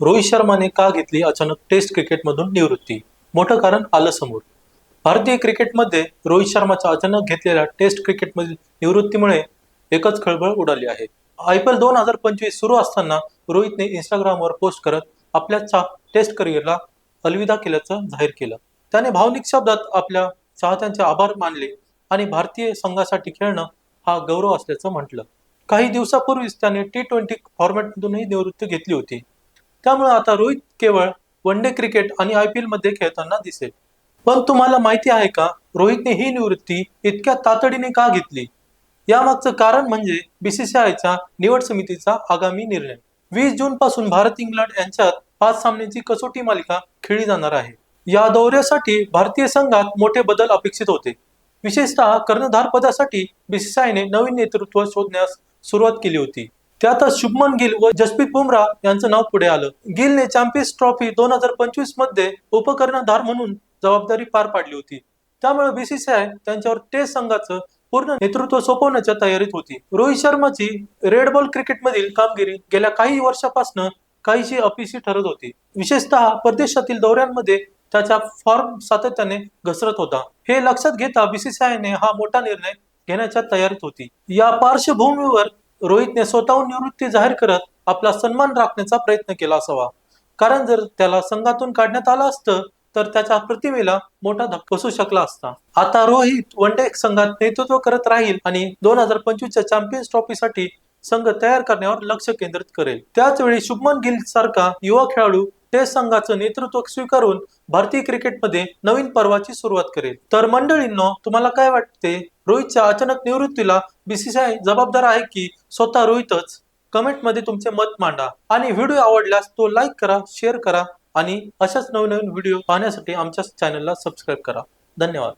रोहित शर्माने का घेतली अचानक टेस्ट क्रिकेटमधून निवृत्ती? मोठं कारण आलं समोर. भारतीय क्रिकेटमध्ये रोहित शर्माच्या अचानक घेतलेल्या टेस्ट क्रिकेटमधील निवृत्तीमुळे एकच खळबळ उडाली आहे. आय पी एल दोन हजार पंचवीस सुरू असताना रोहितने इंस्टाग्रामवर पोस्ट करत आपल्या टेस्ट करिअरला अलविदा केल्याचं जाहीर केलं. त्याने भावनिक शब्दात आपल्या चाहत्यांचे आभार मानले आणि भारतीय संघासाठी खेळणं हा गौरव असल्याचं म्हटलं. काही दिवसापूर्वीच त्याने टी ट्वेंटी फॉर्मॅटमधूनही निवृत्ती घेतली होती. त्यामुळे आता रोहित केवळ वन डे क्रिकेट आणि आय पी मध्ये खेळताना दिसेल. पण तुम्हाला माहिती आहे का रोहितने ही निवृत्ती इतक्या तातडीने का घेतली? यामागचं कारण म्हणजे बीसीसीआयच्या निवड समितीचा आगामी निर्णय. वीस जून पासून भारत इंग्लंड यांच्यात पाच सामन्यांची कसोटी मालिका खेळली जाणार आहे. या दौऱ्यासाठी भारतीय संघात मोठे बदल अपेक्षित होते. विशेषतः कर्णधार पदासाठी बीसीसीआयने नवीन नेतृत्व शोधण्यास सुरुवात केली होती. त्यातच शुभमन गिल व जसप्रीत बुमराह यांचं नाव पुढे आलं. गिलने चॅम्पियन्स ट्रॉफी दोन हजार पंचवीसमध्ये उपकर्णधार म्हणून जबाबदारी पार पाडली होती. त्यामुळे बीसीसीआय त्यांच्यावर टेस्ट संघाचं पूर्ण नेतृत्व सोपवण्याच्या तयारीत होती. रोहित शर्माची रेड बॉल क्रिकेटमधील कामगिरी गेल्या काही वर्षापासून काहीशी अपिशी ठरत होती. विशेषतः परदेशातील दौऱ्यांमध्ये त्याचा फॉर्म सातत्याने घसरत होता. हे लक्षात घेता बीसीसीआयने हा मोठा निर्णय घेण्याच्या तयारीत होती. या पार्श्वभूमीवर रोहितने स्वतःहून निवृत्ती जाहीर करत आपला सन्मान राखण्याचा प्रयत्न केला असावा. कारण जर त्याला संघातून काढण्यात आलं असतं तर त्याच्या प्रतिमेला मोठा धक्का बसू शकला असता. आता रोहित वन डे संघात नेतृत्व करत राहील आणि दोन हजार पंचवीसच्या चॅम्पियन्स ट्रॉफीसाठी संघ तयार करण्यावर लक्ष केंद्रित करेल. त्याच वेळी शुभमन गिल सारखा युवा खेळाडू टेस्ट संघाचं नेतृत्व स्वीकारून भारतीय क्रिकेटमध्ये नवीन पर्वाची सुरुवात करेल. तर मंडळींनो तुम्हाला काय वाटते? रोहितच्या अचानक निवृत्तीला बीसीसीआय जबाबदार आहे की स्वतः रोहितच? कमेंटमध्ये तुमचे मत मांडा आणि व्हिडिओ आवडल्यास तो लाईक करा शेअर करा आणि अशाच नवीन नवीन व्हिडिओ पाहण्यासाठी आमच्या चॅनलला सबस्क्राईब करा. धन्यवाद.